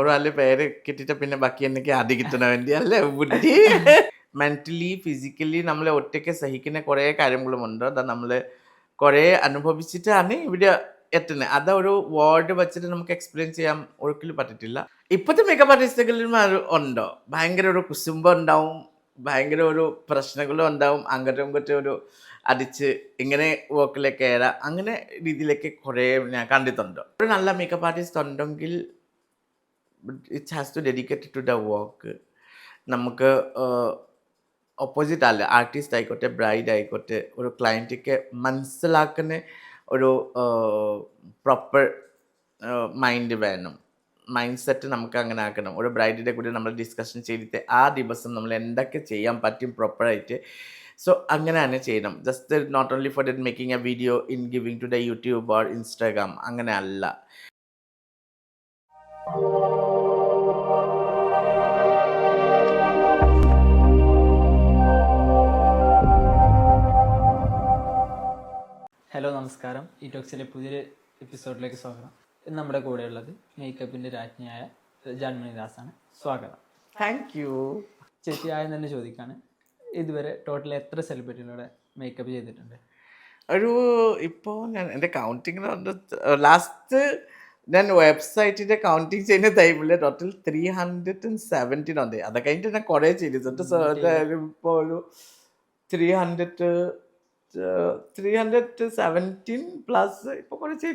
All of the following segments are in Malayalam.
ഒരാൾ പേര് കിട്ടിയിട്ട് പിന്നെ ബാക്കി എനിക്ക് ആദ്യം കിട്ടണ വേണ്ടി? അല്ലേ ബുദ്ധി? മെന്റലി ഫിസിക്കലി നമ്മളെ ഒറ്റയ്ക്ക് സഹിക്കുന്ന കുറേ കാര്യങ്ങളുമുണ്ട്. അത് നമ്മൾ കുറേ അനുഭവിച്ചിട്ടാണ് ഇവിടെ എത്തുന്നത് അത് ഒരു വേർഡ് വെച്ചിട്ട് നമുക്ക് എക്സ്പ്ലെയിൻ ചെയ്യാൻ ഒരിക്കലും പറ്റത്തില്ല. ഇപ്പോഴത്തെ മേക്കപ്പ് ആർട്ടിസ്റ്റുകളിലും ഉണ്ടോ? ഭയങ്കര ഒരു കുസുമ്പം ഉണ്ടാവും ഭയങ്കര ഒരു പ്രശ്നങ്ങളും ഉണ്ടാവും അങ്ങോട്ടും ഇങ്ങോട്ടും ഒരു അടിച്ച് ഇങ്ങനെ വർക്കിലേക്ക് കയറാം അങ്ങനെ രീതിയിലേക്ക് കുറേ ഞാൻ കണ്ടിട്ടുണ്ട്. ഒരു നല്ല മേക്കപ്പ് ആർട്ടിസ്റ്റ് ഉണ്ടെങ്കിൽ it has to dedicated to the work നമുക്ക് ഓപ്പോസിറ്റ് അല്ല ആർട്ടിസ്റ്റ് ആയിക്കോട്ടെ ബ്രൈഡ് ആയിക്കോട്ടെ ഒരു ക്ലയന്റൊക്കെ മനസ്സിലാക്കുന്ന ഒരു പ്രോപ്പർ മൈൻഡ് വേണം. മൈൻഡ് സെറ്റ് നമുക്ക് അങ്ങനെ ആക്കണം. ഒരു ബ്രൈഡിന്റെ കൂടെ നമ്മൾ ഡിസ്കഷൻ ചെയ്തിട്ട് ആ ദിവസം നമ്മൾ എന്തൊക്കെ ചെയ്യാൻ പറ്റും പ്രോപ്പറായിട്ട് സോ അങ്ങനെയാണ് ചെയ്യണം. Just not only for that making a video in giving to the YouTube or Instagram അങ്ങനെ അല്ല. ഹലോ നമസ്കാരം. ഈ ടോക്സിലെ പുതിയൊരു എപ്പിസോഡിലേക്ക് സ്വാഗതം. ഇന്ന് നമ്മുടെ കൂടെ കൂടെയുള്ളത് മേക്കപ്പിന്റെ രാജ്ഞിയായ ജാൻമണി ആണ് സ്വാഗതം. താങ്ക് യു ചേച്ചി ആദ്യം തന്നെ ചോദിക്കാണ് ഇതുവരെ ടോട്ടൽ എത്ര സെലിബ്രിറ്റികളുടെ മേക്കപ്പ് ചെയ്തിട്ടുണ്ട്? ഒരു ഇപ്പോൾ ഞാൻ എന്റെ കൗണ്ടിങ്ങിന് ലാസ്റ്റ് ഞാൻ വെബ്സൈറ്റിന്റെ കൗണ്ടിങ് ചെയ്യുന്ന ടൈമിൽ total three hundred and seventeen ഉണ്ട് അത് കഴിഞ്ഞിട്ട് ഞാൻ കുറേ ചെയ്തിട്ടുണ്ട് സോ ഇപ്പോൾ ഒരു three hundred three hundred seventeen plus ഇപ്പോൾ കുറച്ച്.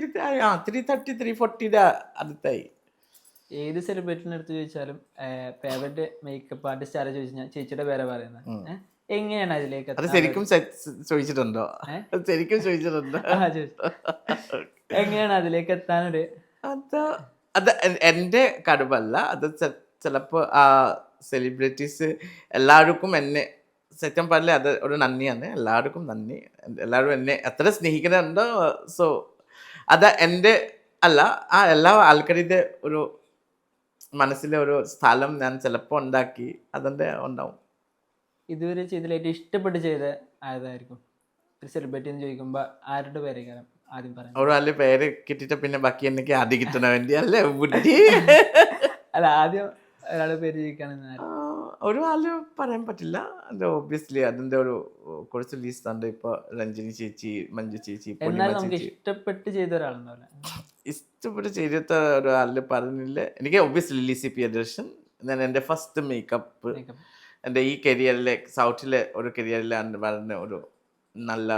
ആ ത്രീ തേർട്ടി ത്രീ ഫോർട്ടിയുടെ അടുത്തായി. ഏത് സെലിബ്രിറ്റിനെ അടുത്ത് ചോദിച്ചാലും ഫേവറേറ്റ് മേക്കപ്പ് ആർട്ടിസ്റ്റ് ആരെ ചോദിച്ചു കഴിഞ്ഞാൽ ചേച്ചിയുടെ പേരെ പറയുന്നത് എങ്ങനെയാണ് അതിലേക്ക് അത് ശരിക്കും ചോദിച്ചിട്ടുണ്ടോ? ശരിക്കും ചോദിച്ചിട്ടുണ്ടോ. എങ്ങനെയാണ് അതിലേക്ക് എത്താനൊരു അത് അത് എൻ- എന്റെ കടുവല്ല അത് ചിലപ്പോൾ ആ സെലിബ്രിറ്റീസ് എല്ലാവർക്കും എന്നെ സത്യം പറഞ്ഞില്ല അത് ഒരു നന്ദിയാണ്. എല്ലാവർക്കും നന്ദി. എല്ലാവരും എന്നെ എത്ര സ്നേഹിക്കുന്നുണ്ടോ സോ അത് എന്റെ അല്ല ആ എല്ലാ ആൾക്കാരുടെ ഒരു മനസ്സിലെ ഒരു സ്ഥലം ഞാൻ ചിലപ്പോൾ ഉണ്ടാക്കി അതിന്റെ ഉണ്ടാവും. ഇതുവരെ ചെയ്തതിൽ ഏറ്റവും ഇഷ്ടപ്പെട്ട് ചെയ്ത ആയതായിരിക്കും. ഒരു സെലിബ്രിറ്റി എന്ന് ചോദിക്കുമ്പോൾ ആരുടെ പേരേക്കാരം ആദ്യം പറയാം ഒരാളുടെ പേര് കിട്ടിയിട്ട് പിന്നെ ബാക്കി എനിക്ക് ആദ്യം കിട്ടണ വേണ്ടി അല്ലേ ബുദ്ധി അല്ല ആദ്യം ഒരാളുടെ പേര്? ആ, ഒരു ആൾ പറയാൻ പറ്റില്ല. അത് ഒബ്വിയസ്ലി അതിന്റെ ഒരു കുറച്ച് ലീസ്റ്റ് ഉണ്ട്. ഇപ്പൊ രഞ്ജിനി ചേച്ചി മഞ്ജു ചേച്ചി ഇഷ്ടപ്പെട്ട് ചെയ്ത ഒരാളുണ്ടാവില്ല ഇഷ്ടപ്പെട്ട് ചെയ്ത ഒരാളിൽ പറഞ്ഞില്ല. എനിക്ക് ഒബ്വിയസ്ലി ലിസി അദർശൻ ഞാൻ എന്റെ ഫസ്റ്റ് മേക്കപ്പ് എന്റെ എന്റെ ഈ കരിയറിലെ സൗത്തിലെ ഒരു കരിയറിലാണ് പറഞ്ഞ ഒരു നല്ല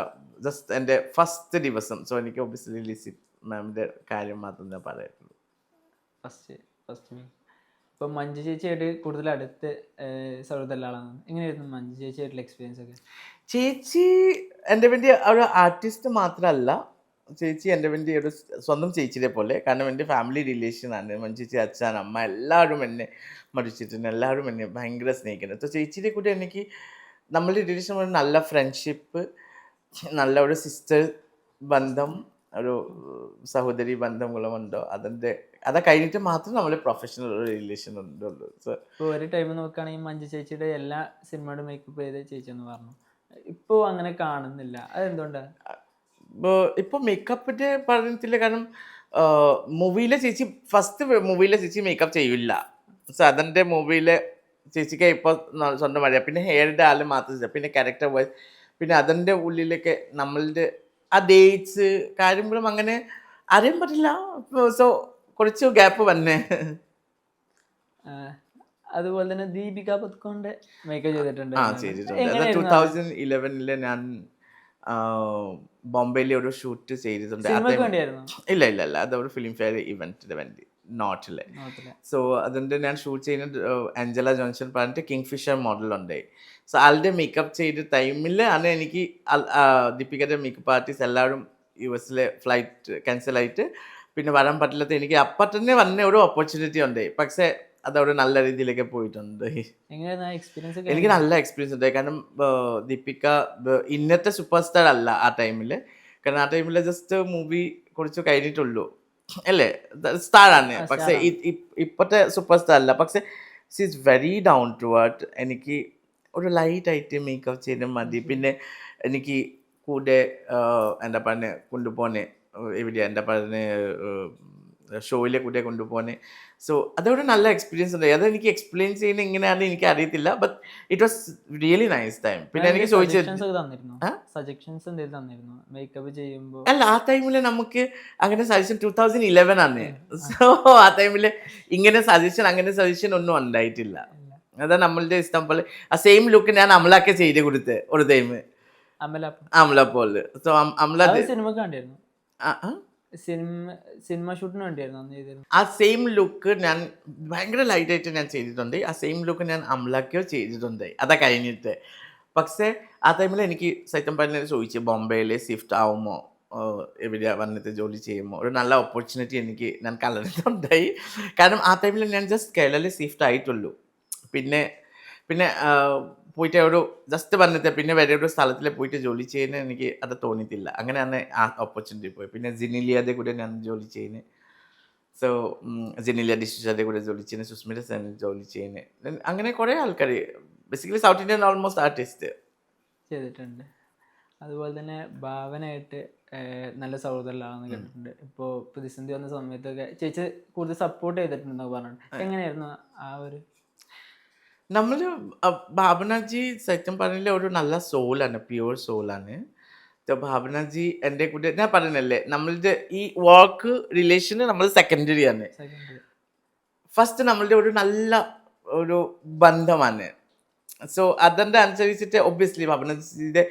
ജസ്റ്റ് എന്റെ ഫസ്റ്റ് ദിവസം. സോ എനിക്ക് ഒബ്വിയസ്ലി ലിസി മാമിന്റെ കാര്യം മാത്രം ഞാൻ പറയുള്ളൂ ഫസ്റ്റ് ഫസ്റ്റ് ഇപ്പൊ മഞ്ജു ചേച്ചിയായിട്ട് കൂടുതൽ അടുത്ത് സൗഹൃദമുള്ള ആളാണ് എങ്ങനെയായിരുന്നു മഞ്ജു ചേച്ചിയായിട്ടുള്ള എക്സ്പീരിയൻസ് ഒക്കെ? ചേച്ചി എന്റെ വേണ്ടി ഒരു ആർട്ടിസ്റ്റ് മാത്രമല്ല ചേച്ചി എന്റെ വേണ്ടി ഒരു സ്വന്തം ചേച്ചിയെ പോലെ കാരണം എന്റെ ഫാമിലി റിലേഷൻ റിലേഷനാണ് മഞ്ചേച്ചി അച്ഛൻ അമ്മ എല്ലാവരും എന്നെ മടിച്ചിട്ടുണ്ട്. എല്ലാവരും എന്നെ ഭയങ്കര സ്നേഹിക്കുന്നത് അപ്പോൾ ചേച്ചിയുടെ കൂടെ എനിക്ക് നമ്മളുടെ റിലേഷൻ ഒരു നല്ല ഫ്രണ്ട്ഷിപ്പ് നല്ല ഒരു സിസ്റ്റർ ബന്ധം ഒരു സഹോദരി ബന്ധങ്ങളുമുണ്ടോ. അതിന്റെ അത് കഴിഞ്ഞിട്ട് മാത്രം നമ്മൾ പ്രൊഫഷണൽ റിലേഷൻ ഉണ്ടുള്ളൂ സോ ഇപ്പോൾ ഒരു ടൈം നോക്കുകയാണെങ്കിൽ മഞ്ജു ചേച്ചിയുടെ എല്ലാ സിനിമയുടെ മേക്കപ്പ് ചെയ്ത ചേച്ചി എന്ന് പറഞ്ഞു. ഇപ്പോൾ അങ്ങനെ കാണുന്നില്ല. അതെന്തുകൊണ്ടാണ് ഇപ്പോൾ ഇപ്പോൾ മേക്കപ്പിന്റെ പറഞ്ഞിട്ടില്ല. കാരണം മൂവിയിലെ ചേച്ചി ഫസ്റ്റ് മൂവിയിലെ ചേച്ചി മേക്കപ്പ് ചെയ്യില്ല സോ മൂവിയിലെ ചേച്ചിക്ക് ഇപ്പോൾ സ്വന്തം അറിയാം പിന്നെ ഹെയറിന്റെ ആൾ മാത്രം. പിന്നെ ക്യാരക്ടർ വൈസ് പിന്നെ അതിന്റെ ഉള്ളിലൊക്കെ നമ്മളുടെ ആ ഡേറ്റ്സ് കാര്യങ്ങളും അങ്ങനെ അറിയാൻ പറ്റില്ല. സോ കുറച്ച് ഗ്യാപ്പ് വന്നേ. അതുപോലെ തന്നെ ദീപിക പത്കോണ്ട് മേക്കപ്പ് ചെയ്തിട്ടുണ്ട്. ആ ചെയ്തിട്ടുണ്ട്. ടൂ? തൗസൻഡ് ഇലവനിൽ ഞാൻ ബോംബെയിലെ ഒരു ഷൂട്ട് ചെയ്തിട്ടുണ്ട്. ഇല്ല ഇല്ല ഇല്ല. അത് ഒരു ഫിലിം ഫെയർ ഇവന്റിന് വേണ്ടി നോട്ടിലെ സോ അതിന്റെ ഞാൻ ഷൂട്ട് ചെയ്യുന്ന അഞ്ചല ജോൺസൺ പറഞ്ഞിട്ട് കിങ് ഫിഷർ മോഡലുണ്ട് സോ ആളുടെ മേക്കപ്പ് ചെയ്ത ടൈമിൽ ആണ് എനിക്ക് ദീപികയുടെ മേക്കപ്പ് ആർട്ടിസ്റ്റ് എല്ലാവരും യു എസിലെ ഫ്ലൈറ്റ് ക്യാൻസൽ ആയിട്ട് പിന്നെ വരാൻ പറ്റില്ലാത്ത എനിക്ക് അപ്പം തന്നെ വന്ന ഒരു ഓപ്പർച്യൂണിറ്റി ഉണ്ട്. പക്ഷേ അതവിടെ നല്ല രീതിയിലേക്ക് പോയിട്ടുണ്ട്. എനിക്ക് നല്ല എക്സ്പീരിയൻസ് ഉണ്ട്. കാരണം ദീപിക ഇന്നത്തെ സൂപ്പർ സ്റ്റാർ അല്ല ആ ടൈമിൽ കാരണം ആ ടൈമിൽ ജസ്റ്റ് മൂവി കുറച്ച് കഴിഞ്ഞിട്ടുള്ളൂ. അല്ലേ? സ്റ്റാറാണ് പക്ഷെ ഇപ്പോഴത്തെ സൂപ്പർ സ്റ്റാർ അല്ല. പക്ഷേ she is very down to earth എനിക്ക് ഒരു ലൈറ്റ് ആയിട്ട് മേക്കപ്പ് ചെയ്താൽ മതി. പിന്നെ എനിക്ക് കൂടെ എന്താ പറഞ്ഞ കൊണ്ടുപോന്നെ എവിടെയാ എന്റെ പറഞ്ഞ ഷോയിലെ കൂടെ കൊണ്ടുപോകാൻ. സോ അതവിടെ നല്ല എക്സ്പീരിയൻസ് ഉണ്ട്. അതെനിക്ക് എക്സ്പ്ലെയിൻ ചെയ്യുന്ന എങ്ങനെയാണെന്ന് എനിക്ക് അറിയത്തില്ല but it was really nice time പിന്നെ എനിക്ക് ചോദിച്ചു അല്ല ആ ടൈമിൽ നമുക്ക് അങ്ങനെ സജഷൻ ടൂ തൗസൻഡ് ഇലവൻ ആണ് സോ ആ ടൈമിൽ ഇങ്ങനെ സജഷൻ അങ്ങനെ സജഷൻ ഒന്നും ഉണ്ടായിട്ടില്ല. അതാ നമ്മളുടെ ഇഷ്ടം പോലെ. ആ സെയിം ലുക്ക് ഞാൻ അമലൊക്കെ ചെയ്ത് കൊടുത്ത് ഒരു ടൈം അമല അമല പോലെ. സോ അമല സിനിമ കണ്ടിരുന്നു. സിനിമ സിനിമ ഷൂട്ടിന് വേണ്ടിയായിരുന്നു അന്ന് ചെയ്തിരുന്നത്. ആ സെയിം ലുക്ക് ഞാൻ ഭയങ്കര ലൈറ്റായിട്ട് ഞാൻ ചെയ്തിട്ടുണ്ട്. ആ സെയിം ലുക്ക് ഞാൻ അമലക്കോ ചെയ്തിട്ടുണ്ട്. അതാ കഴിഞ്ഞിട്ട്. പക്ഷേ ആ ടൈമിൽ എനിക്ക് സത്യം പറഞ്ഞ ചോദിച്ചു ബോംബെയിൽ ഷിഫ്റ്റ് ആവുമോ? എവിടെ വന്നിട്ട് ജോലി ചെയ്യുമോ? ഒരു നല്ല ഓപ്പർച്യൂണിറ്റി എനിക്ക് ഞാൻ കലർന്നുണ്ടായി കാരണം ആ ടൈമിൽ ഞാൻ ജസ്റ്റ് കേരളയിൽ ഷിഫ്റ്റ് ആയിട്ടുള്ളൂ. പിന്നെ പിന്നെ പോയിട്ട് ഒരു ജസ്റ്റ് പറഞ്ഞിട്ട് പിന്നെ വേറെ ഒരു സ്ഥലത്തിൽ പോയിട്ട് ജോലി ചെയ്യുന്നത് എനിക്ക് അത് തോന്നിയിട്ടില്ല. അങ്ങനെ അന്ന് ആ ഓപ്പർച്യൂണിറ്റി പോയി പിന്നെ ജിനിലിയാതെ കൂടെ ഞാൻ ജോലി ചെയ്യുന്ന സോ ജിനിലിയ ഡിഷിഷാതെ കൂടെ ജോലി ചെയ്യുന്ന സുസ്മിത സെൻ ജോലി ചെയ്യുന്നത് അങ്ങനെ കുറേ ആൾക്കാർ basically south Indian almost artist ചെയ്തിട്ടുണ്ട്. അതുപോലെ തന്നെ ഭാവനയായിട്ട് നല്ല സൗഹൃദമുള്ളതാണെന്ന് കേട്ടിട്ടുണ്ട്. ഇപ്പോൾ പ്രതിസന്ധി വന്ന സമയത്തൊക്കെ ചേച്ചി കൂടുതൽ സപ്പോർട്ട് ചെയ്തിട്ടുണ്ടെന്നൊക്കെ പറഞ്ഞിട്ടുണ്ട്. എങ്ങനെയായിരുന്നു ആ ഒരു നമ്മൾ ഭാവനാജി സത്യം പറഞ്ഞില്ല ഒരു നല്ല സോളാണ് പ്യുവർ സോളാണ് ഭാവനാജി എന്റെ കൂടെ ഞാൻ പറഞ്ഞല്ലേ നമ്മളുടെ ഈ വർക്ക് റിലേഷന് നമ്മൾ സെക്കൻഡറി ആണ്. ഫസ്റ്റ് നമ്മളുടെ ഒരു നല്ല ഒരു ബന്ധമാണ്. സോ അതിന്റെ അനുസരിച്ചിട്ട് ഒബ്വിയസ്ലി ഭാവനജിയുടെ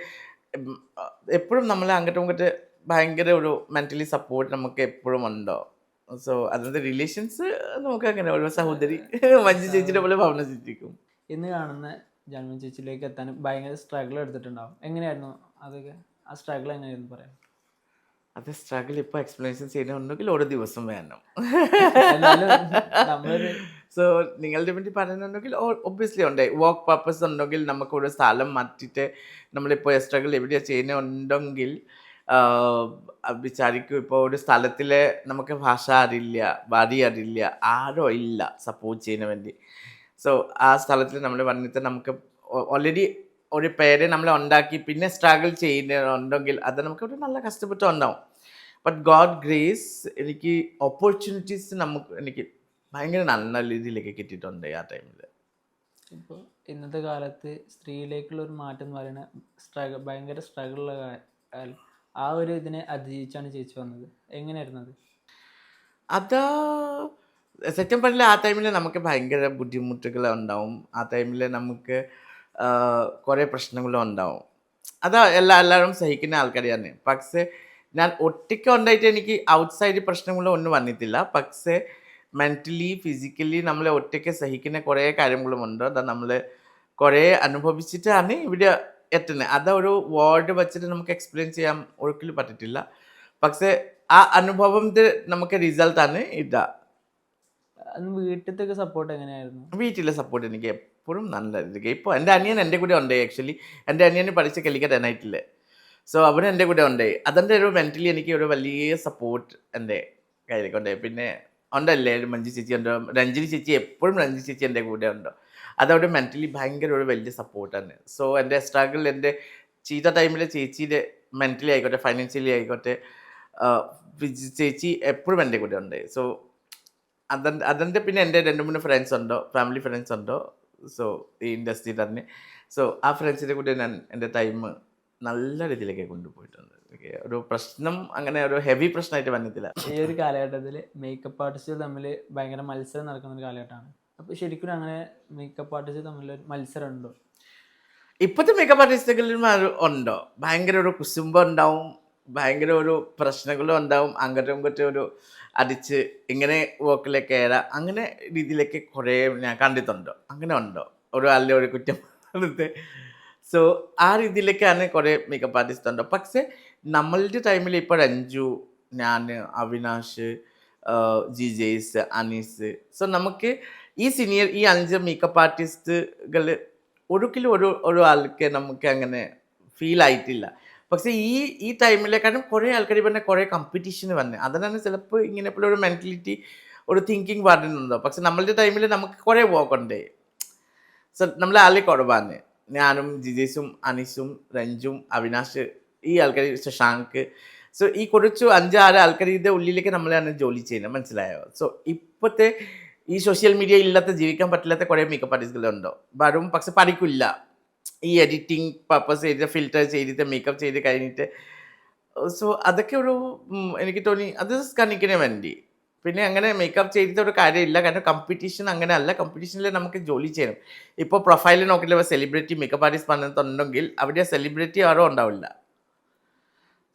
എപ്പോഴും നമ്മൾ അങ്ങോട്ടും ഇങ്ങോട്ട് ഭയങ്കര ഒരു മെന്റലി സപ്പോർട്ട് നമുക്ക് എപ്പോഴും ഉണ്ടോ? സോ അതിന്റെ റിലേഷൻസ് നമുക്ക് അങ്ങനെ ഒരു സഹോദരി മഞ്ജു ചേച്ചിയുടെ പോലെ ഭാവന ചേച്ചിക്കും ഇന്ന് കാണുന്ന ജന്മ ചേച്ചിയിലേക്ക് എത്താൻ ഭയങ്കര സ്ട്രഗിൾ എടുത്തിട്ടുണ്ടാവും. എങ്ങനെയായിരുന്നു അതൊക്കെ? ആ സ്ട്രഗിൾ എങ്ങനെയായിരുന്നു പറയാം അത് സ്ട്രഗിൾ ഇപ്പോൾ എക്സ്പ്ലനേഷൻ ചെയ്യുന്നുണ്ടെങ്കിൽ ഓരോ ദിവസം വേണം. സോ നിങ്ങളുടെ വേണ്ടി പറയുന്നുണ്ടെങ്കിൽ ഒബ്വിയസ്ലി ഉണ്ട്. വർക്ക് പർപ്പസ് ഉണ്ടെങ്കിൽ നമുക്ക് ഒരു സ്ഥലം മാറ്റിയിട്ട് നമ്മളിപ്പോൾ സ്ട്രഗിൾ എവിടെയാണ് ചെയ്യുന്നുണ്ടെങ്കിൽ വിചാരിക്കും ഇപ്പോൾ ഒരു സ്ഥലത്തിലെ നമുക്ക് ഭാഷ അറിയില്ല വരി അറിയില്ല ആരോ ഇല്ല സപ്പോർട്ട് ചെയ്യുന്ന വേണ്ടി. സോ ആ സ്ഥലത്തിൽ നമ്മൾ വന്നിട്ട് നമുക്ക് ഓൾറെഡി ഒരു പേര് നമ്മൾ ഉണ്ടാക്കി പിന്നെ സ്ട്രഗിൾ ചെയ്യുന്നുണ്ടെങ്കിൽ അത് നമുക്ക് ഒരു നല്ല കഷ്ടപ്പെട്ട് ഉണ്ടാവും. ബട്ട് ഗോഡ് ഗ്രേസ് എനിക്ക് ഓപ്പർച്യൂണിറ്റീസ് നമുക്ക് എനിക്ക് ഭയങ്കര നല്ല രീതിയിലേക്ക് കിട്ടിയിട്ടുണ്ട് ആ ടൈമിൽ ഇപ്പോൾ ഇന്നത്തെ കാലത്ത് സ്ത്രീയിലേക്കുള്ള ഒരു മാറ്റം എന്ന് പറയുന്നത് സ്ട്രഗിൾ ഭയങ്കര സ്ട്രഗിളുള്ള ആ ഒരു ഇതിനെ അതിജീവിച്ചാണ് ചേച്ചി വന്നത്. എങ്ങനെയായിരുന്നു അത്? അത് സത്യം പറഞ്ഞാൽ ആ ടൈമിൽ നമുക്ക് ഭയങ്കര ബുദ്ധിമുട്ടുകൾ ഉണ്ടാവും. ആ ടൈമിൽ നമുക്ക് കുറേ പ്രശ്നങ്ങളും ഉണ്ടാവും. അത് എല്ലാ എല്ലാവരും സഹിക്കുന്ന ആൾക്കാരെയാണ് പക്ഷേ ഞാൻ ഒറ്റയ്ക്ക് ഉണ്ടായിട്ട് എനിക്ക് ഔട്ട്സൈഡ് പ്രശ്നങ്ങളും ഒന്നും വന്നിട്ടില്ല. പക്ഷേ മെന്റലി ഫിസിക്കലി നമ്മളെ ഒറ്റയ്ക്ക് സഹിക്കുന്ന കുറേ കാര്യങ്ങളും ഉണ്ട്. അത് നമ്മൾ കുറേ അനുഭവിച്ചിട്ടാണ് ഇവിടെ എത്തുന്നത്. അത് ഒരു വേർഡ് വെച്ചിട്ട് നമുക്ക് എക്സ്പ്ലെയിൻ ചെയ്യാൻ ഒരിക്കലും പറ്റത്തില്ല. പക്ഷേ ആ അനുഭവത്തിന്റെ നമുക്ക് റിസൾട്ടാണ് ഇതാ. അന്ന് വീട്ടിലത്തെ സപ്പോർട്ട് എങ്ങനെയായിരുന്നു? വീട്ടിലെ സപ്പോർട്ട് എനിക്ക് എപ്പോഴും നല്ലതായിരിക്കും ഇപ്പോൾ എന്റെ അനിയൻ എന്റെ കൂടെ ഉണ്ട് ആക്ച്വലി എന്റെ അനിയന് പഠിച്ച കലിക്കറ്റ് നൈറ്റിൽ സോ അവൻ എന്റെ കൂടെ ഉണ്ട്. അതിന്റെ ഒരു മെന്റലി എനിക്ക് ഒരു വലിയ സപ്പോർട്ട് എന്റെ കയ്യിലേക്കുണ്ട്. പിന്നെ ഉണ്ടല്ലേ മഞ്ജു ചേച്ചി ഉണ്ടോ. രഞ്ജിനി ചേച്ചി എപ്പോഴും രഞ്ജി ചേച്ചി എന്റെ കൂടെ ഉണ്ടോ. അതവിടെ മെന്റലി ഭയങ്കര ഒരു വലിയ സപ്പോർട്ടാണ് സോ എന്റെ സ്ട്രഗിൾ എന്റെ ചീത്ത ടൈമിൽ ചേച്ചിയുടെ മെന്റലി ആയിക്കോട്ടെ ഫൈനാൻഷ്യലി ആയിക്കോട്ടെ ചേച്ചി എപ്പോഴും എന്റെ കൂടെ ഉണ്ട്. സോ അതിന്റെ അതിന്റെ പിന്നെ എന്റെ രണ്ട് മൂന്ന് ഫ്രണ്ട്സ് ഉണ്ടോ ഫാമിലി ഫ്രണ്ട്സ് ഉണ്ടോ സോ ഈ ഇൻഡസ്ട്രി തന്നെ. സോ ആ ഫ്രണ്ട്സിന്റെ കൂടെ ഞാൻ എന്റെ ടൈം നല്ല രീതിയിലേക്ക് കൊണ്ടുപോയിട്ടുണ്ട്. ഒരു പ്രശ്നം അങ്ങനെ ഒരു ഹെവി പ്രശ്നമായിട്ട് വന്നിട്ടില്ല. ഈ ഒരു കാലഘട്ടത്തിൽ മേക്കപ്പ് ആർട്ടിസ്റ്റുകൾ തമ്മിൽ ഭയങ്കര മത്സരം നടക്കുന്ന ഒരു കാലഘട്ടമാണ്. അപ്പോൾ ശരിക്കും അങ്ങനെ മേക്കപ്പ് ആർട്ടിസ്റ്റ് തമ്മിൽ ഒരു മത്സരം ഉണ്ടോ? ഇപ്പോഴത്തെ മേക്കപ്പ് ആർട്ടിസ്റ്റുകളിലും അത് ഉണ്ടോ? ഭയങ്കര ഒരു കുസുമ്പം ഉണ്ടാവും ഭയങ്കര ഒരു പ്രശ്നങ്ങളും ഉണ്ടാവും അങ്ങോട്ടും ഇങ്ങോട്ടും ഒരു അടിച്ച് ഇങ്ങനെ വർക്കിലേക്ക് കയറാം. അങ്ങനെ രീതിയിലേക്ക് കുറേ ഞാൻ കണ്ടിട്ടുണ്ട്. അങ്ങനെ ഉണ്ടോ? ഒരു അല്ല ഒരു കുറ്റം സോ ആ രീതിയിലേക്കാണ് കുറേ മേക്കപ്പ് ആർട്ടിസ്റ്റ് ഉണ്ടോ? പക്ഷേ നമ്മളുടെ ടൈമിൽ ഇപ്പോൾ രഞ്ജു ഞാൻ അവിനാഷ് ജി ജെയ്സ് അനീസ്. സോ നമുക്ക് ഈ സീനിയർ ഈ അഞ്ച് മേക്കപ്പ് ആർട്ടിസ്റ്റുകൾ ഒരിക്കലും ഒരു ഒരു ആൾക്ക് നമുക്ക് അങ്ങനെ ഫീൽ ആയിട്ടില്ല. പക്ഷേ ഈ ഈ ടൈമിലെ കാരണം കുറേ ആൾക്കാർ പറഞ്ഞ കുറേ കമ്പറ്റീഷൻ വന്ന്. അതിനാണ് ചിലപ്പോൾ ഇങ്ങനെ ഒരു മെന്റലിറ്റി ഒരു തിങ്കിങ് വരുന്നുണ്ടോ പക്ഷെ നമ്മളുടെ ടൈമിൽ നമുക്ക് കുറേ പോക്കണ്ടേ നമ്മളെ ആളെ കുറവാണ്. ഞാനും ജിജേസും അനീഷും രഞ്ജും അവിനാഷ് ഈ ആൾക്കാർ ശശാങ്ക്. സോ ഈ കുറച്ച് അഞ്ചാറ് ആൾക്കാരുടെ ഉള്ളിലേക്ക് നമ്മളാണ് ജോലി ചെയ്യുന്നത്. മനസ്സിലായോ? സോ ഇപ്പോഴത്തെ ഈ സോഷ്യൽ മീഡിയ ഇല്ലാത്ത ജീവിക്കാൻ പറ്റില്ലാത്ത കുറേ മേക്കപ്പ് ആർട്ടിസ്റ്റുകളുണ്ടോ വരും പക്ഷെ പഠിക്കില്ല. ഈ എഡിറ്റിംഗ് പർപ്പസ് ചെയ്ത് ഫിൽറ്റർ ചെയ്തിട്ട് മേക്കപ്പ് ചെയ്ത് കഴിഞ്ഞിട്ട് സോ അതൊക്കെ ഒരു എനിക്ക് തോന്നി അത് കണിക്കിന് വേണ്ടി. പിന്നെ അങ്ങനെ മേക്കപ്പ് ചെയ്തിട്ട് ഒരു കാര്യമില്ല. കാരണം കോമ്പറ്റീഷൻ അങ്ങനെ അല്ല. കോമ്പറ്റീഷനിൽ നമുക്ക് ജോലി ചെയ്യണം. ഇപ്പോൾ പ്രൊഫൈലിൽ നോക്കില്ല സെലിബ്രിറ്റി മേക്കപ്പ് ആർട്ടിസ്റ്റ് പറഞ്ഞിട്ടുണ്ടെങ്കിൽ അവിടെ സെലിബ്രിറ്റി ആരും ഉണ്ടാവില്ല.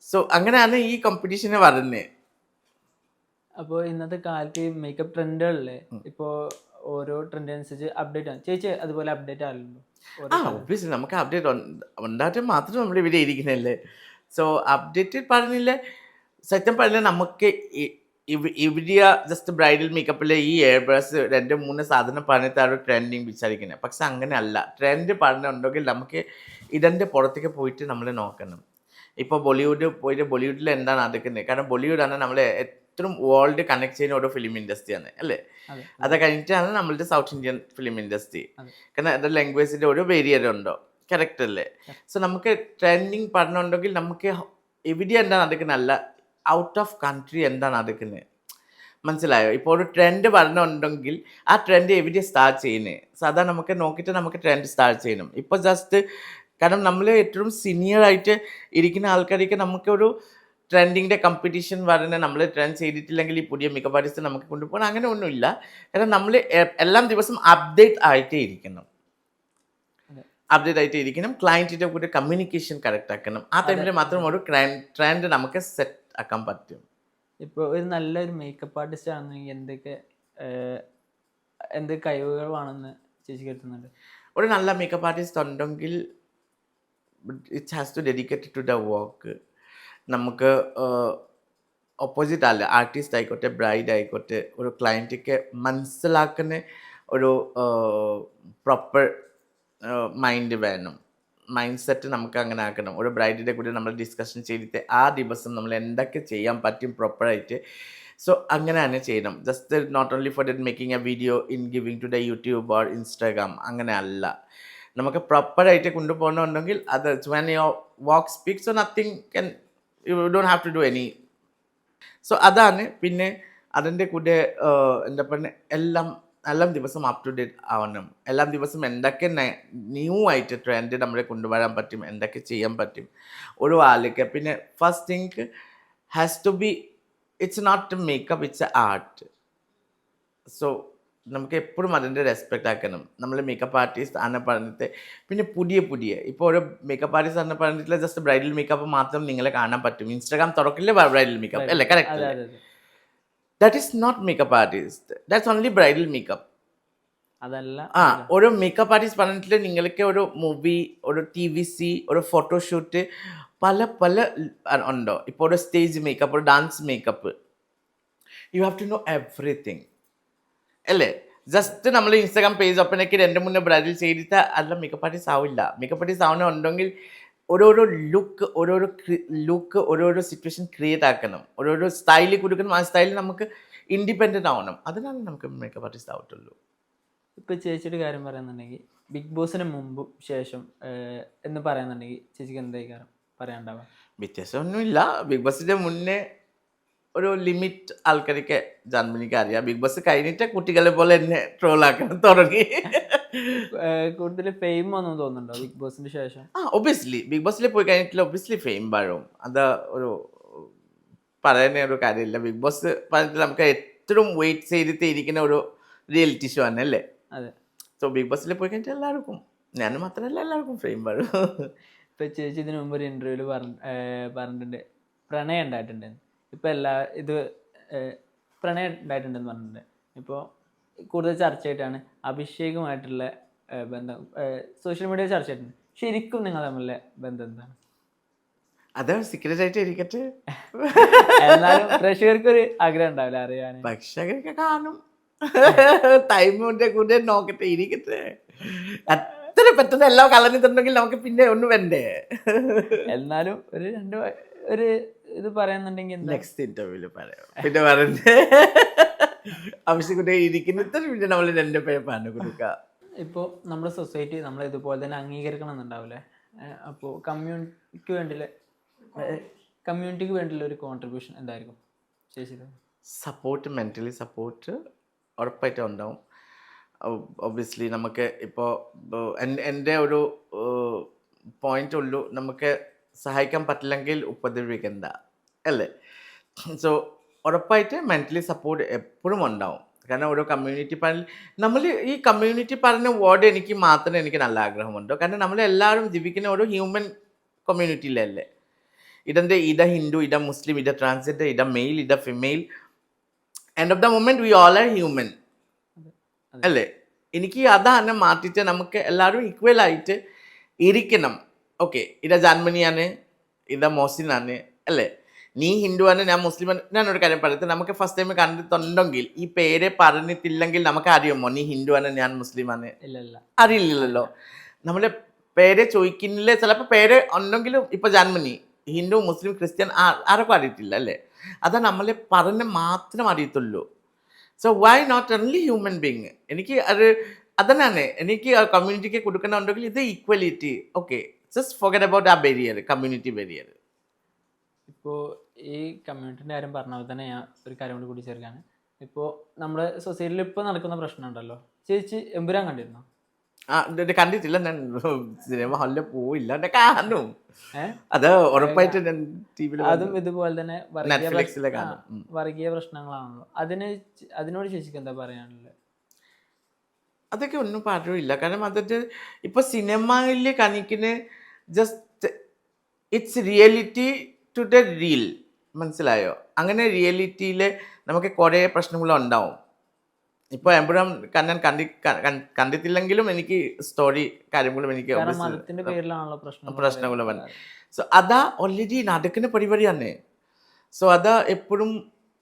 സോ അങ്ങനെയാണ് ഈ കോമ്പറ്റീഷന് വരുന്നത് അപ്പോൾ ഇന്നത്തെ കാലത്ത് മേക്കപ്പ് ട്രെൻഡുകളിലെ ഇപ്പോൾ ഓരോ ട്രെൻഡ് അനുസരിച്ച് അപ്ഡേറ്റ് ആണ്. ചേച്ചി അതുപോലെ അപ്ഡേറ്റ് ആണല്ലോ? ആ ഒബ്വിയസ്ലി നമുക്ക് അപ്ഡേറ്റ് ഉണ്ടായിട്ട് മാത്രം നമ്മൾ ഇവിടെ ഇരിക്കുന്നല്ലേ സോ അപ്ഡേറ്റ് പറഞ്ഞില്ല. സത്യം പറഞ്ഞാൽ നമുക്ക് ഇവിടെ ജസ്റ്റ് ബ്രൈഡൽ മേക്കപ്പിൽ ഈ എയർ ബ്രഷ് രണ്ട് മൂന്ന് സാധനം പറഞ്ഞിട്ടാണ് ട്രെൻഡിങ് വിചാരിക്കുന്നത് പക്ഷെ അങ്ങനെ അല്ല ട്രെൻഡ് പറഞ്ഞുണ്ടെങ്കിൽ നമുക്ക് ഇതിന്റെ പുറത്തേക്ക് പോയിട്ട് നമ്മൾ നോക്കണം. ഇപ്പോൾ ബോളിവുഡ് പോയിട്ട് ബോളിവുഡിൽ എന്താണ് നടക്കുന്നത് കാരണം ബോളിവുഡാണ് നമ്മളെ ഏറ്റവും വേൾഡ് കണക്ട് ചെയ്യുന്ന ഒരു ഫിലിം ഇൻഡസ്ട്രിയാണ് അല്ലേ? അതെ കഴിഞ്ഞിട്ടാണ് നമ്മളുടെ സൗത്ത് ഇന്ത്യൻ ഫിലിം ഇൻഡസ്ട്രി. കാരണം അത് ലാംഗ്വേജിന്റെ ഒരു വേരിയർ ഉണ്ടോ? കറക്റ്റ് അല്ലേ? സോ നമുക്ക് ട്രെൻഡിങ് പഠനമുണ്ടെങ്കിൽ നമുക്ക് എവിടെ എന്താണ് നടക്കുന്നത്? അല്ല ഔട്ട് ഓഫ് കൺട്രി എന്താണ് നടക്കുന്നത്? മനസ്സിലായോ? ഇപ്പോൾ ഒരു ട്രെൻഡ് പറഞ്ഞുണ്ടെങ്കിൽ ആ ട്രെൻഡ് എവിടെ സ്റ്റാർട്ട് ചെയ്യുന്നത്? സോ അതാ നമുക്ക് നോക്കിയിട്ട് നമുക്ക് ട്രെൻഡ് സ്റ്റാർട്ട് ചെയ്യണം. ഇപ്പോൾ ജസ്റ്റ് കാരണം നമ്മൾ ഏറ്റവും സീനിയർ ആയിട്ട് ഇരിക്കുന്ന ആൾക്കാരൊക്കെ നമുക്കൊരു ട്രെൻഡിങ്ങിന്റെ കമ്പറ്റീഷൻ വരുന്ന നമ്മൾ ട്രെൻഡ് ചെയ്തിട്ടില്ലെങ്കിൽ ഈ പുതിയ മികവ് ആർട്ടിസ്റ്റ് നമുക്ക് കൊണ്ടുപോകണം അങ്ങനെ ഒന്നുമില്ല. കാരണം നമ്മൾ എല്ലാം ദിവസം അപ്ഡേറ്റ് ആയിട്ടേ ഇരിക്കണം അപ്ഡേറ്റ് ആയിട്ട് ഇരിക്കണം. ക്ലയന്റിന്റെ കൂടെ കമ്മ്യൂണിക്കേഷൻ കറക്റ്റ് ആക്കണം. ആ ടൈമിൽ മാത്രം ഒരു ട്രെൻഡ് നമുക്ക് സെറ്റ് ആക്കാൻ പറ്റും. ഇപ്പോൾ ഒരു നല്ലൊരു മേക്കപ്പ് ആർട്ടിസ്റ്റ് ആണെന്നെങ്കിൽ എന്തൊക്കെ എന്ത് വേണമെന്ന് ചേച്ചി കരുതുന്നുണ്ട്? ഒരു നല്ല മേക്കപ്പ് ആർട്ടിസ്റ്റ് ഉണ്ടെങ്കിൽ it has to dedicated to the work നമുക്ക് ഓപ്പോസിറ്റ് അല്ല ആർട്ടിസ്റ്റ് ആയിക്കോട്ടെ ബ്രൈഡ് ആയിക്കോട്ടെ ഒരു ക്ലയന്റൊക്കെ മനസ്സിലാക്കുന്ന ഒരു പ്രോപ്പർ മൈൻഡ് വേണം. മൈൻഡ് സെറ്റ് നമുക്ക് അങ്ങനെ ആക്കണം. ഒരു ബ്രൈഡിന്റെ കൂടെ നമ്മൾ ഡിസ്കഷൻ ചെയ്തിട്ട് ആ ദിവസം നമ്മൾ എന്തൊക്കെ ചെയ്യാൻ പറ്റും പ്രോപ്പറായിട്ട് സോ അങ്ങനെ അങ്ങനെയാണ് ചെയ്യണം. Just not only for that making a video in giving to the YouTube or Instagram അങ്ങനെ അല്ല. നമുക്ക് പ്രോപ്പറായിട്ട് കൊണ്ടുപോകണമെന്നുണ്ടെങ്കിൽ അത് when your work speaks so nothing can you don't have to do any so അതാണ് പിന്നെ അതിന്റെ കൂടെ എന്താ പറയുക എല്ലാം എല്ലാം ദിവസം അപ് ടു ഡേറ്റ് ആവണം. എല്ലാം ദിവസം എന്തൊക്കെ ന്യൂ ആയിട്ട് ട്രെൻഡ് നമ്മളെ കൊണ്ടുവരാൻ പറ്റും എന്തൊക്കെ ചെയ്യാൻ പറ്റും ഒരു ആളിക്ക് പിന്നെ first think has to be it's not makeup it's a art so നമുക്ക് എപ്പോഴും അതിന്റെ റെസ്പെക്റ്റ് ആക്കണം. നമ്മൾ മേക്കപ്പ് ആർട്ടിസ്റ്റ് അന്ന പറഞ്ഞിട്ട് പിന്നെ പുതിയ പുതിയ. ഇപ്പോൾ ഓരോ മേക്കപ്പ് ആർട്ടിസ്റ്റ് അന്ന പറഞ്ഞിട്ടില്ല ജസ്റ്റ് ബ്രൈഡൽ മേക്കപ്പ് മാത്രം നിങ്ങളെ കാണാൻ പറ്റും. ഇൻസ്റ്റാഗ്രാം തുറക്കില്ല ബ്രൈഡൽ മേക്കപ്പ് അല്ലേ? Correct that is not makeup artist that's only bridal makeup അതല്ല ആ ഒരു മേക്കപ്പ് ആർട്ടിസ്റ്റ് പറഞ്ഞിട്ട് നിങ്ങൾക്ക് ഒരു മൂവി ഒരു ടി വി സി ഒരു ഫോട്ടോഷൂട്ട് പല പല ഉണ്ടോ? ഇപ്പോൾ ഒരു സ്റ്റേജ് മേക്കപ്പ് ഒരു dance makeup you have to know everything അല്ലേ? ജസ്റ്റ് നമ്മൾ ഇൻസ്റ്റാഗ്രാം പേജ് ഒപ്പനൊക്കെ രണ്ട് മൂന്ന് ബ്രൈഡൽ ചെയ്തിട്ട് അല്ല മേക്കപ്പ് ആർട്ടിസ്റ്റ് ആവില്ല മേക്കപ്പ് ആർട്ടിസ്റ്റ് ആവണമെന്നുണ്ടെങ്കിൽ ഓരോരോ ലുക്ക് ഓരോരോ ലുക്ക് ഓരോരോ സിറ്റുവേഷൻ ക്രിയേറ്റ് ആക്കണം. ഓരോരോ സ്റ്റൈലിൽ കൊടുക്കണം. ആ സ്റ്റൈലിൽ നമുക്ക് ഇൻഡിപെൻഡന്റ് ആവണം. അതിനാണ് നമുക്ക് മേക്കപ്പ് ആർട്ടിസ്റ്റ് ആവത്തുള്ളൂ ഇപ്പോൾ ചേച്ചിയുടെ കാര്യം പറയുന്നുണ്ടെങ്കിൽ ബിഗ് ബോസിന് മുമ്പും ശേഷം എന്ന് പറയുന്നുണ്ടെങ്കിൽ ചേച്ചിക്ക് എന്തായി കാരണം പറയാനുണ്ടാവാം വ്യത്യാസമൊന്നുമില്ല. ബിഗ് ബോസിന്റെ മുന്നേ ഒരു ലിമിറ്റ് ആൾക്കാർക്ക് ജന്മനിക്ക് അറിയാം ബിഗ് ബോസ് കഴിഞ്ഞിട്ട് കുട്ടികളെ പോലെ എന്നെ ട്രോളാക്കാൻ തുടങ്ങി. കൂടുതൽ ഫെയിം ഒന്നും തോന്നുന്നുണ്ടോ ബിഗ് ബോസിന് ശേഷം? ആ ഒബിയസ്ലി ബിഗ് ബോസിൽ പോയി കഴിഞ്ഞിട്ടില്ല ഒബിയസ്ലി ഫെയിം വഴും അത് ഒരു പറയുന്ന ഒരു കാര്യമില്ല. ബിഗ് ബോസ് പറഞ്ഞിട്ട് നമുക്ക് ഏറ്റവും വെയിറ്റ് ചെയ്തിട്ട് ഇരിക്കുന്ന ഒരു റിയാലിറ്റി ഷോ ആണ് അല്ലേ? അതെ. സോ ബിഗ് ബോസിൽ പോയി കഴിഞ്ഞിട്ട് എല്ലാവർക്കും ഞാൻ മാത്രമല്ല എല്ലാവർക്കും ഫെയിം വഴും ഇപ്പൊ ചേച്ചി ഇതിനു മുമ്പ് ഒരു ഇന്റർവ്യൂൽ പറഞ്ഞിട്ടുണ്ട്. പ്രണയം ഉണ്ടായിട്ടുണ്ട് ഇപ്പൊ എല്ലാ ഇത് പ്രണയം ഉണ്ടായിട്ടുണ്ടെന്ന് പറഞ്ഞിട്ടുണ്ട്. ഇപ്പോൾ കൂടുതൽ ചർച്ചയായിട്ടാണ് അഭിഷേകുമായിട്ടുള്ള ബന്ധം സോഷ്യൽ മീഡിയ ചർച്ചയായിട്ടുണ്ട്. ശരിക്കും നിങ്ങൾ തമ്മിലെ ബന്ധം എന്താണ്? അത് സീക്രറ്റ് ആയിട്ട് ഇരിക്കട്ടെ. എന്നാലും പ്രേക്ഷകർക്ക് ഒരു ആഗ്രഹം ഉണ്ടാവില്ല അറിയാൻ ഭക്ഷകരൊക്കെ കാണും. ടൈമിന്റെ കൂടെ നോക്കട്ടെ ഇരിക്കട്ടെ. അത്ര പെട്ടെന്ന് എല്ലാം കളഞ്ഞിട്ടുണ്ടെങ്കിൽ നമുക്ക് പിന്നെ ഒന്നും വേണ്ടേ? എന്നാലും ഒരു രണ്ട് ഒരു ഇത് പറയുന്നുണ്ടെങ്കിൽ നെക്സ്റ്റ് ഇന്റർവ്യൂൽ പറയാം. പിന്നെ പറഞ്ഞേ ആവശ്യക്കുട്ടി ഇരിക്കുന്നത് പിന്നെ നമ്മൾ രണ്ട് പേര് പറഞ്ഞു കൊടുക്കുക. ഇപ്പോൾ നമ്മുടെ സൊസൈറ്റി നമ്മൾ ഇതുപോലെ തന്നെ അംഗീകരിക്കണം എന്നുണ്ടാവില്ലേ അപ്പോൾ കമ്മ്യൂണിറ്റിക്ക് വേണ്ടിയുള്ള കമ്മ്യൂണിറ്റിക്ക് വേണ്ടിയുള്ള ഒരു കോൺട്രിബ്യൂഷൻ എന്തായിരിക്കും? ചേച്ചി സപ്പോർട്ട് മെന്റലി സപ്പോർട്ട് ഉറപ്പായിട്ടും ഉണ്ടാവും. ഒബ്വിയസ്ലി നമുക്ക് ഇപ്പോൾ എന്റെ ഒരു പോയിന്റ് ഉള്ളൂ. നമുക്ക് സഹായിക്കാൻ പറ്റില്ലെങ്കിൽ ഉപദ്രവിക്കണ്ട അല്ലേ? സോ ഉറപ്പായിട്ട് മെന്റലി സപ്പോർട്ട് എപ്പോഴും ഉണ്ടാവും. കാരണം ഓരോ കമ്മ്യൂണിറ്റി പറഞ്ഞ നമ്മൾ ഈ കമ്മ്യൂണിറ്റി പറഞ്ഞ വേർഡ് എനിക്ക് മാത്രമേ എനിക്ക് നല്ല ആഗ്രഹമുണ്ട്. കാരണം നമ്മൾ എല്ലാവരും ജീവിക്കുന്ന ഒരു ഹ്യൂമൻ കമ്മ്യൂണിറ്റിയിലല്ലേ ഇതെന്റെ ഇത ഹിന്ദു ഇത മുസ്ലിം ഇത ട്രാൻസ്ജെൻഡർ ഇത മെയിൽ ഇത female end of the moment we all are human അല്ലേ? എനിക്ക് അതാണ് മാറ്റിയിട്ട് നമുക്ക് എല്ലാവരും ഈക്വൽ ആയിട്ട് ഇരിക്കണം. ഓക്കെ ഇത് ജാൻമണിയാണ് ഇത് മോസിനാണ് അല്ലേ? നീ ഹിന്ദുവാണ് ഞാൻ മുസ്ലിമാണ്. ഞാനൊരു കാര്യം പറയട്ടെ നമുക്ക് ഫസ്റ്റ് ടൈം കണ്ടിട്ടുണ്ടെങ്കിൽ ഈ പേര് പറഞ്ഞിട്ടില്ലെങ്കിൽ നമുക്ക് അറിയുമോ? നീ ഹിന്ദുവാണ് ഞാൻ മുസ്ലിമാണ്. അറിയില്ലല്ലോ. നമ്മുടെ പേരെ ചോദിക്കുന്നില്ലേ? ചിലപ്പോൾ പേര് ഉണ്ടെങ്കിലും ഇപ്പൊ ജന്മനി ഹിന്ദു മുസ്ലിം ക്രിസ്ത്യൻ ആരൊക്കെ ആർക്കും അറിയത്തില്ല അല്ലേ? അത് നമ്മളെ പറഞ്ഞ് മാത്രം അറിയത്തുള്ളൂ. So why not only human being എനിക്ക് അത് അതന്നെ എനിക്ക് കമ്മ്യൂണിറ്റിക്ക് കൊടുക്കണമുണ്ടെങ്കിൽ ഇത് equality okay just forget about ആ ബെരിയർ കമ്മ്യൂണിറ്റി ബെരിയർ ഇപ്പോൾ ഈ കമ്മ്യൂണിറ്റിന്റെ കാര്യം പറഞ്ഞ പോലെ തന്നെ ഞാൻ ഒരു കാര്യം കൂടി കൂടി ചേർക്കാണ് ഇപ്പോൾ നമ്മുടെ സൊസൈറ്റിയിൽ ഇപ്പോൾ നടക്കുന്ന പ്രശ്നം ഉണ്ടല്ലോ ചേച്ചി എമ്പുരാൻ കണ്ടിരുന്നോ? ആ കണ്ടിട്ടില്ല. ഞാൻ സിനിമ ഹാളിൽ പോയില്ല. കാണും അത് ഉറപ്പായിട്ട് ഞാൻ ടി വിയിൽ അതും ഇതുപോലെ തന്നെ വർഗീയ. പ്രശ്നങ്ങളാണല്ലോ. അതിന് അതിനോട് ചേച്ചിക്ക് എന്താ പറയാനുള്ളത്? അതൊക്കെ ഒന്നും പാടില്ല കാരണം അതൊക്കെ ഇപ്പൊ സിനിമയിൽ കാണിക്കുന്ന just it's reality to the reel മനസ്സിലായോ? അങ്ങനെ റിയലിറ്റിയിൽ നമുക്ക് കുറേ പ്രശ്നങ്ങളുണ്ടാവും ഇപ്പോൾ എപ്പോഴും കണ്ണൻ കണ്ടി കണ്ടിട്ടില്ലെങ്കിലും എനിക്ക് സ്റ്റോറി കാര്യങ്ങളും എനിക്ക് പ്രശ്നങ്ങളും സോ അതാ ഓൾറെഡി നടക്കുന്ന പരിപാടിയാണ് സോ അതാ എപ്പോഴും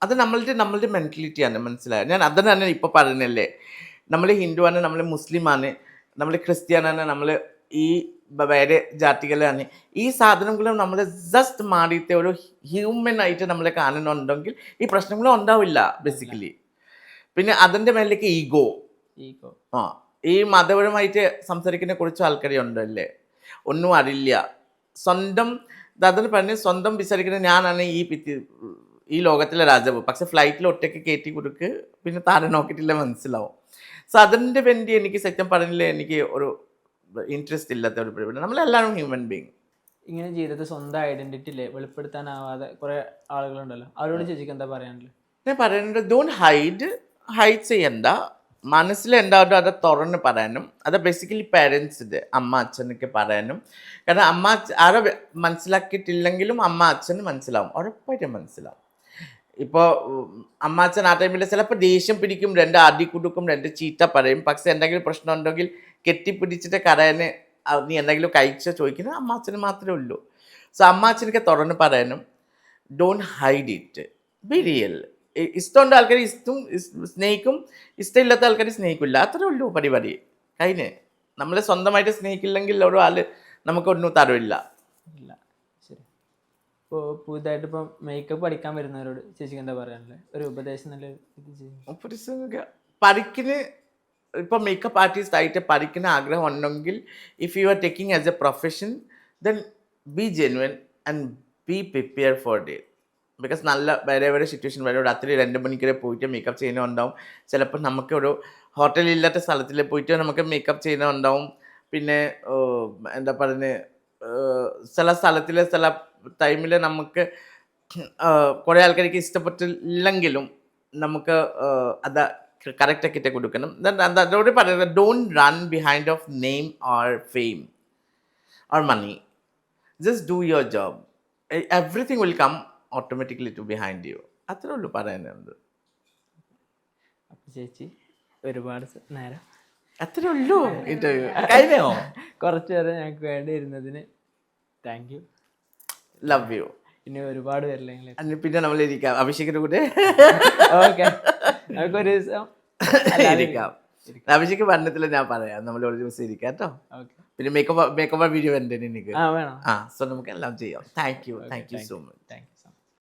അത് നമ്മളുടെ നമ്മളുടെ മെന്റലിറ്റിയാണ് മനസ്സിലായോ? ഞാൻ അത് തന്നെ ഇപ്പോൾ പറയുന്നല്ലേ നമ്മൾ ഹിന്ദു ആണ് നമ്മൾ മുസ്ലിമാണ് നമ്മൾ ക്രിസ്ത്യാനാണ് നമ്മൾ ഈ വേറെ ജാതികളാണ് ഈ സാധനങ്ങളും നമ്മൾ ജസ്റ്റ് മാറിയിട്ട് ഒരു ഹ്യൂമൻ ആയിട്ട് നമ്മൾ കാണുന്നുണ്ടെങ്കിൽ ഈ പ്രശ്നങ്ങളും ഉണ്ടാവില്ല ബേസിക്കലി പിന്നെ അതിന്റെ മേലേക്ക് ഈഗോ ഈഗോ ആ ഈ മതപരമായിട്ട് സംസാരിക്കുന്ന കുറച്ച് ആൾക്കാരെ ഉണ്ടല്ലേ ഒന്നും അറിയില്ല. സ്വന്തം അതിന് പറഞ്ഞ് സ്വന്തം വിചാരിക്കുന്ന ഞാനാണ് ഈ പിത്തി ഈ ലോകത്തിലെ രാജാവ്. പക്ഷെ ഫ്ലൈറ്റിൽ ഒറ്റയ്ക്ക് കയറ്റി കൊടുക്ക് പിന്നെ താരെ നോക്കിയിട്ടില്ല മനസ്സിലാവും. സോ അതിന്റെ വേണ്ടി എനിക്ക് സത്യം പറഞ്ഞില്ല എനിക്ക് ഒരു ഇൻട്രസ്റ്റ് ഇല്ലാത്ത വെളിപ്പെടുത്തി നമ്മളെല്ലാവരും ഹ്യൂമൻ ബീങ് ഇങ്ങനെ ജീവിതത്തിൽ സ്വന്തം ഐഡന്റിറ്റി ഇല്ലേ വെളിപ്പെടുത്താനാവാതെ കുറെ ആളുകളുണ്ടല്ലോ. അവരോട് ചേച്ചിക്ക് എന്താ പറയാനുള്ളത്? ഞാൻ പറയുന്നത് ഡോണ്ട് ഹൈഡ് ഹൈഡ് ചെയ്യണ്ട. മനസ്സിൽ എന്താവോ അത് തുറന്ന് പറയാനും അത് ബേസിക്കലി പേരൻസിന് അമ്മ അച്ഛനൊക്കെ പറയാനും. കാരണം അമ്മ അച്ഛ- ആരെ മനസ്സിലാക്കിയിട്ടില്ലെങ്കിലും അമ്മ അച്ഛന് മനസ്സിലാവും. ഉറപ്പായിട്ടും മനസ്സിലാവും. ഇപ്പോൾ അമ്മാച്ചൻ ആ ടൈമിൽ ചിലപ്പോൾ ദേഷ്യം പിടിക്കും രണ്ട് അടി കുടുക്കും രണ്ട് ചീത്ത പറയും. പക്ഷെ എന്തെങ്കിലും പ്രശ്നം ഉണ്ടെങ്കിൽ കെട്ടിപ്പിടിച്ചിട്ട് കരയന് നീ എന്തെങ്കിലും കഴിച്ചോ ചോദിക്കുന്നത് അമ്മാച്ചന് മാത്രമേ ഉള്ളൂ. സോ അമ്മാച്ചനൊക്കെ തുറന്ന് പറയാനും don't hide it be real ഇഷ്ടമുണ്ട് ആൾക്കാർ ഇഷ്ടം സ്നേഹിക്കും ഇഷ്ടമില്ലാത്ത ആൾക്കാർ സ്നേഹിക്കില്ല. അത്രേ ഉള്ളൂ പരിപാടി. കഴിഞ്ഞ്. നമ്മളെ സ്വന്തമായിട്ട് സ്നേഹിക്കില്ലെങ്കിൽ ഒരാൾ നമുക്കൊന്നും തരവില്ല. ഇല്ല. ഇപ്പോൾ പുതുതായിട്ട് ഇപ്പം മേക്കപ്പ് പഠിക്കാൻ വരുന്നവരോട് ചേച്ചിക്ക് എന്താ പറയാനുള്ളത് ഒരു ഉപദേശം നല്ല ഇത് ചെയ്യും. പഠിക്കുന്ന ഇപ്പം മേക്കപ്പ് ആർട്ടിസ്റ്റ് ആയിട്ട് പഠിക്കുന്ന ആഗ്രഹം ഉണ്ടെങ്കിൽ if you are taking as a profession then be genuine and be prepare for day because നല്ല വേറെ വേറെ സിറ്റുവേഷൻ വരും രാത്രി രണ്ട് മണിക്കൂർ പോയിട്ട് മേക്കപ്പ് ചെയ്യുന്നുണ്ടാവും ചിലപ്പോൾ നമുക്ക് ഒരു ഹോട്ടലില്ലാത്ത സ്ഥലത്തിൽ പോയിട്ട് നമുക്ക് മേക്കപ്പ് ചെയ്യുന്നുണ്ടാവും പിന്നെ എന്താ പറയുന്നത് ചില സ്ഥലത്തിലെ ചില ടൈമിൽ നമുക്ക് കുറേ ആൾക്കാർക്ക് ഇഷ്ടപ്പെട്ടില്ലെങ്കിലും നമുക്ക് അത് കറക്റ്റ് ആക്കിയിട്ട് കൊടുക്കണം. അതോടെ പറയുന്നത് don't run behind of name or fame or money just do your job everything will come automatically to behind you അത്രേ ഉള്ളൂ പറയാനുണ്ട് അപ്പോൾ ചേച്ചി ഒരുപാട് നേരം. അത്രേ ഉള്ളൂ. ഇന്റർവ്യൂ കഴിഞ്ഞോ? കുറച്ചു നേരം ഞങ്ങൾക്ക് വേണ്ടി ഇരുന്നതിന് താങ്ക് യു. ലവ് യു ഇനി ഒരുപാട് പേരില്ലെങ്കിൽ പിന്നെ നമ്മൾ ഇരിക്കാം അഭിഷേകിന്റെ കൂടെ. ഓക്കെ. നമുക്കൊരു ദിവസം ഇരിക്കാം. അഭിഷേക് പറഞ്ഞത്തില്ല ഞാൻ പറയാം. നമ്മൾ ഒരു ദിവസം ഇരിക്കാം കേട്ടോ. പിന്നെ മേക്കപ്പ് മേക്കപ്പ് വീഡിയോ ഉണ്ട് എനിക്ക് ആ സോ നമുക്ക് എല്ലാം ചെയ്യാം. Thank you thank you so much thank you